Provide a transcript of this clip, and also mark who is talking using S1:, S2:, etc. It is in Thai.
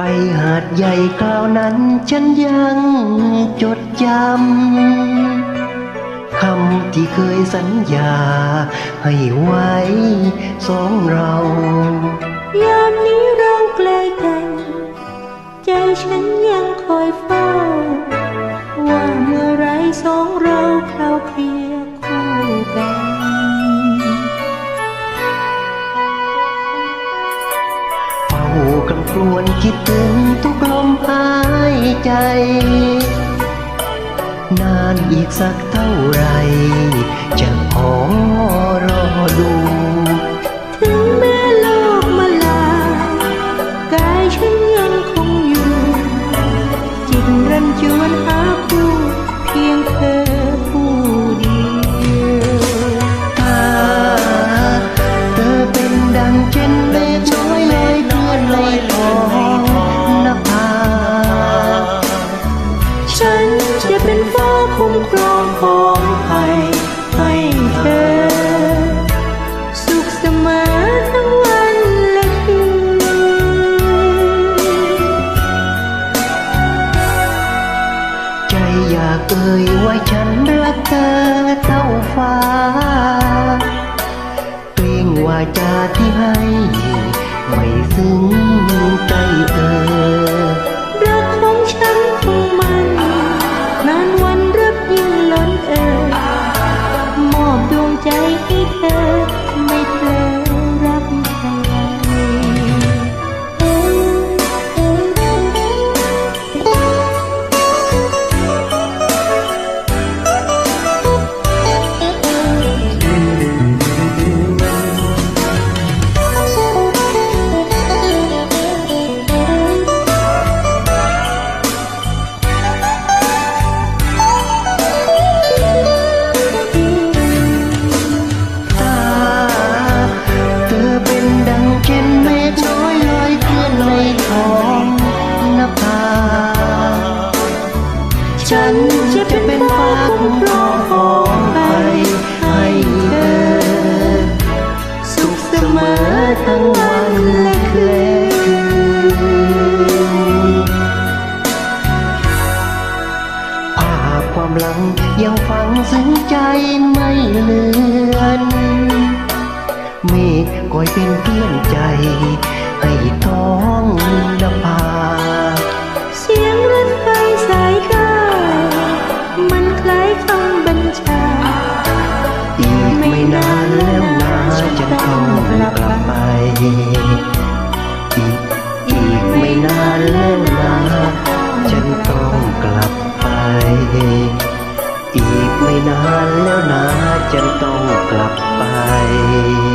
S1: ไปหาดใหญ่คราวนั้นฉันยังจดจำคำที่เคยสัญญาให้ไว้สองเรา
S2: รวน
S1: คิดถึงทุกลมหายใจ นานอีกสักเท่าไร จะขอรอดู
S2: ถึงแม้โลกมาลา กายฉันยังคงอยู่ จิตรันจวนหาคู่เพียงเธอ ฉันจะเป็นฟ้าคุ้มครองของภัยให้เธอ สุขเสมอทั้งวันและคืน
S1: ใจอยากเอ่ยว่าฉันรักเธอเท่าฟ้าเกรงว่าจาที่ให้ไม่ซึ้ง
S2: นจะ
S1: เป็นฟ้าคุ้มครองของไปให้เธอ สุขเสมอทั้งวันและคืนภาพความหลังยังฝังซึ้งใจไม่เลือน เมฆคอยเป็นเพื่อนใจให้
S2: คำบัญชา
S1: อีกไม่นานแล้วนะจะต้องกลับไป อีกอีกไม่นานแล้วนะฉันต้องกลับไป อีกไม่นานแล้วนะฉันต้องกลับไป